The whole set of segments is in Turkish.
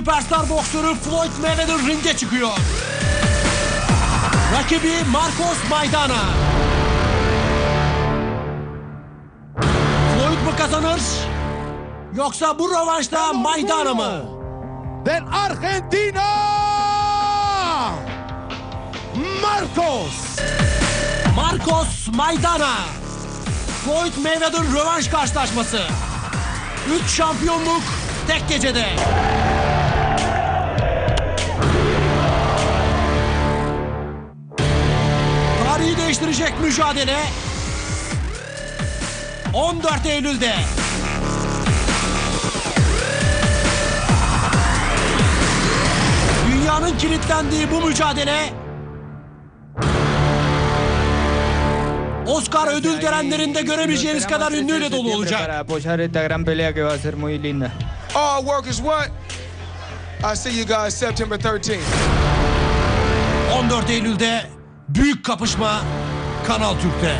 süperstar boksörü Floyd Mayweather ringe çıkıyor. Rakibi Marcos Maidana. Floyd mu kazanır? Yoksa bu rövanşta Maidana mı? del Argentina, Marcos. Marcos Maidana. Floyd Mayweather rövanş karşılaşması. 3 şampiyonluk tek gecede. Değiştirecek mücadele 14 Eylül'de. Dünyanın kilitlendiği bu mücadele Oscar ödül törenlerinde görebileceğiniz kadar ünlüyle dolu olacak. Para apoyar esta gran pelea que va a ser muy linda. All work is what? I see you guys September 13th. 14 Eylül'de büyük kapışma Kanal Türk'te.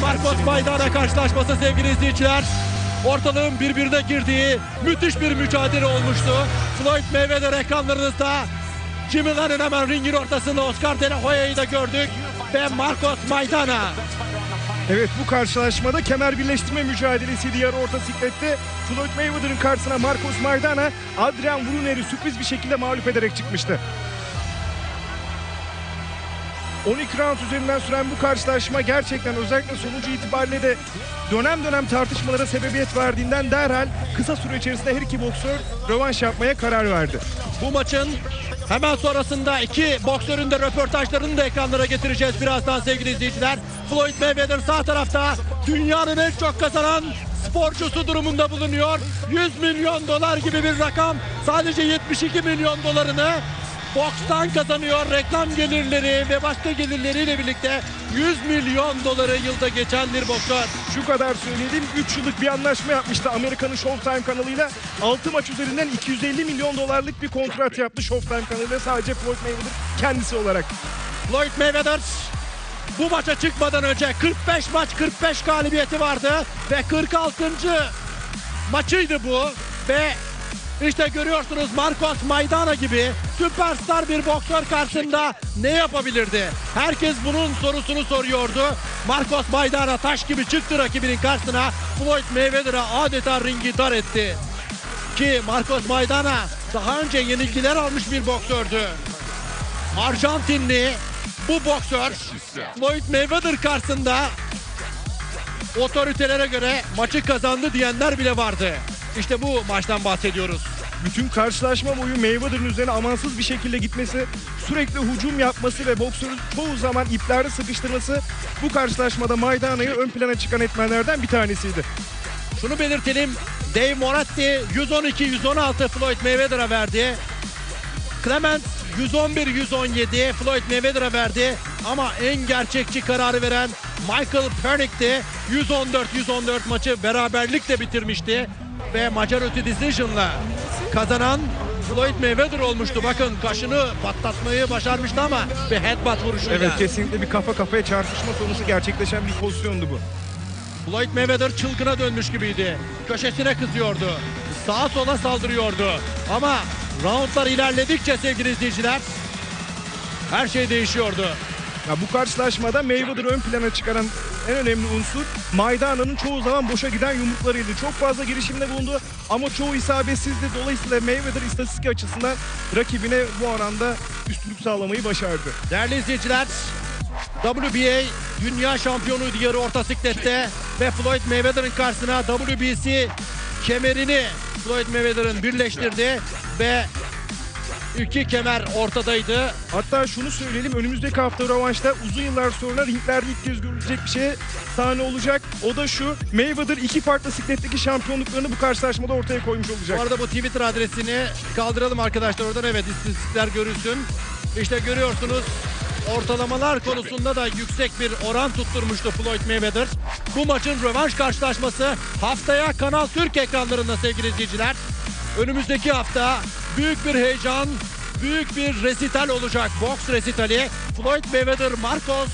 Marcos Maidana karşılaşması sevgili izleyiciler. Ortalığın birbirine girdiği müthiş bir mücadele olmuştu. Floyd Mayweather ekranlarınızda. Jimmy Lann'ın hemen ringin ortasında Oscar De La Hoya'yı da gördük. Ve Marcos Maidana. Evet bu karşılaşmada kemer birleştirme mücadelesiydi yarı orta siklette. Floyd Mayweather'ın karşısına Marcos Maidana, Adrian Bruner'i sürpriz bir şekilde mağlup ederek çıkmıştı. 12 round üzerinden süren bu karşılaşma gerçekten özellikle sonucu itibariyle de dönem dönem tartışmalara sebebiyet verdiğinden derhal kısa süre içerisinde her iki boksör rövanş yapmaya karar verdi. Bu maçın hemen sonrasında iki boksörün de röportajlarını da ekranlara getireceğiz birazdan sevgili izleyiciler. Floyd Mayweather sağ tarafta dünyanın en çok kazanan sporcusu durumunda bulunuyor. 100 milyon dolar gibi bir rakam. Sadece 72 milyon dolarını bokstan kazanıyor. Reklam gelirleri ve başka gelirleriyle birlikte 100 milyon doları yılda geçen bir boksör. Şu kadar söyleyelim 3 yıllık bir anlaşma yapmıştı Amerika'nın Showtime kanalıyla. 6 maç üzerinden 250 milyon dolarlık bir kontrat yaptı Showtime kanalıyla sadece Floyd Mayweather kendisi olarak. Floyd Mayweather bu maça çıkmadan önce 45 maç 45 galibiyeti vardı ve 46. maçıydı bu ve işte görüyorsunuz Marcos Maidana gibi süperstar bir boksör karşısında ne yapabilirdi? Herkes bunun sorusunu soruyordu. Marcos Maidana taş gibi çıktı rakibinin karşısına. Floyd Mayweather'a adeta ringi dar etti. Ki Marcos Maidana daha önce yenilgiler almış bir boksördü. Arjantinli bu boksör Floyd Mayweather karşısında otoritelere göre maçı kazandı diyenler bile vardı. İşte bu maçtan bahsediyoruz. Bütün karşılaşma boyu Mayweather'ın üzerine amansız bir şekilde gitmesi, sürekli hücum yapması ve boksörü çoğu zaman iplerde sıkıştırması bu karşılaşmada Maidana'yı ön plana çıkan etmenlerden bir tanesiydi. Şunu belirtelim. Dave Moratti 112-116 Floyd Mayweather'a verdi. Clement 111-117 Floyd Mayweather'a verdi. Ama en gerçekçi kararı veren Michael Pernick'ti. 114-114 maçı beraberlikle bitirmişti. Ve majority decision'la kazanan Floyd Mayweather olmuştu. Bakın kaşını patlatmayı başarmıştı ama bir headbutt vuruşuyla. Evet kesinlikle bir kafa kafaya çarpışma sonucu gerçekleşen bir pozisyondu bu. Floyd Mayweather çılgına dönmüş gibiydi. Köşesine kızıyordu. Sağa sola saldırıyordu. Ama roundlar ilerledikçe sevgili izleyiciler her şey değişiyordu. Ya bu karşılaşmada Mayweather'ı ön plana çıkaran en önemli unsur Maidana'nın çoğu zaman boşa giden yumruklarıydı. Çok fazla girişimde bulundu ama çoğu isabetsizdi. Dolayısıyla Mayweather istatistik açısından rakibine bu oranda üstünlük sağlamayı başardı. Değerli izleyiciler WBA Dünya Şampiyonuydu yarı orta siklette ve Floyd Mayweather'ın karşısına WBC kemerini Floyd Mayweather'ın birleştirdi ve iki kemer ortadaydı. Hatta şunu söyleyelim önümüzdeki hafta rövanşta uzun yıllar sonra ringlerde ilk kez görülecek bir şeye sahne olacak. O da şu Mayweather iki farklı sikletteki şampiyonluklarını bu karşılaşmada ortaya koymuş olacak. Bu arada bu Twitter adresini kaldıralım arkadaşlar oradan evet istatistikler görülsün. İşte görüyorsunuz ortalamalar konusunda da yüksek bir oran tutturmuştu Floyd Mayweather. Bu maçın rövanş karşılaşması haftaya Kanal Türk ekranlarında sevgili izleyiciler. Önümüzdeki hafta büyük bir heyecan, büyük bir resital olacak. Boks resitali. Floyd Mayweather, Marcos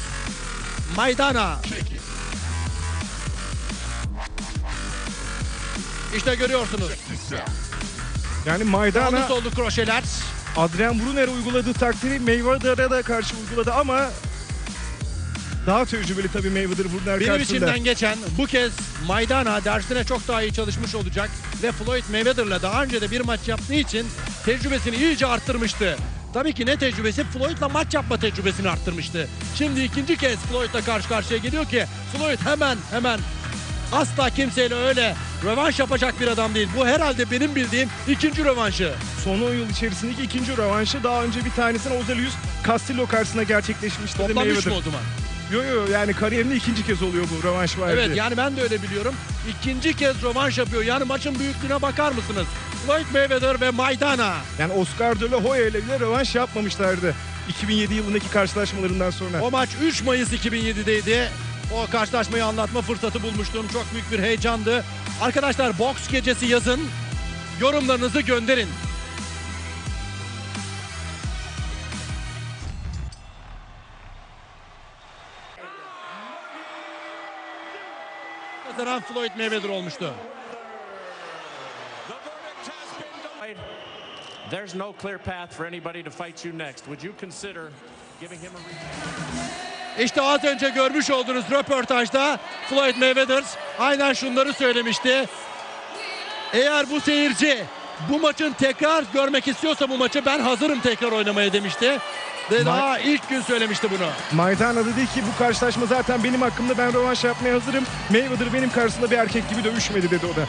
Maidana. İşte görüyorsunuz. Yani Sağlı Maidana sollu kroşeler. Adrian Brunner uyguladığı taktiği Mayweather'a da karşı uyguladı ama daha tecrübeli tabii Mayweather Brunner Benim karşısında. içimden geçen bu kez Maidana dersine çok daha iyi çalışmış olacak ve Floyd Mayweather'la daha önce de bir maç yaptığı için tecrübesini iyice arttırmıştı. Tabii ki ne tecrübesi? Floyd'la maç yapma tecrübesini arttırmıştı. Şimdi ikinci kez Floyd'la karşı karşıya geliyor ki Floyd hemen hemen asla kimseyle öyle rövanş yapacak bir adam değil. Bu herhalde benim bildiğim ikinci rövanşı. Son 10 yıl içerisindeki ikinci rövanşı daha önce bir tanesini Ozelius Castillo karşısında gerçekleşmişti Toplam üç mü Mayweather. o zaman? Yo yo yani kariyerinde ikinci kez oluyor bu rövanş var. Evet yani ben de öyle biliyorum. İkinci kez rövanş yapıyor. Yani maçın büyüklüğüne bakar mısınız? Floyd Mayweather ve Maidana. Yani Oscar de la Hoya ile bile rövanş yapmamışlardı. 2007 yılındaki karşılaşmalarından sonra. O maç 3 Mayıs 2007'deydi. O karşılaşmayı anlatma fırsatı bulmuştum. Çok büyük bir heyecandı. Arkadaşlar boks gecesi yazın. Yorumlarınızı gönderin. Kazanan Floyd Mayweather olmuştu. There's no clear path for anybody to fight you next. Would you consider giving him a İşte az önce görmüş olduğunuz röportajda Floyd Mayweather aynen şunları söylemişti. Eğer bu seyirci bu maçın tekrar görmek istiyorsa bu maçı ben hazırım tekrar oynamaya demişti. Ve daha ilk gün söylemişti bunu. Maidana dedi ki bu karşılaşma zaten benim hakkımda ben rövanş yapmaya hazırım. Mayweather benim karşısında bir erkek gibi dövüşmedi dedi o da.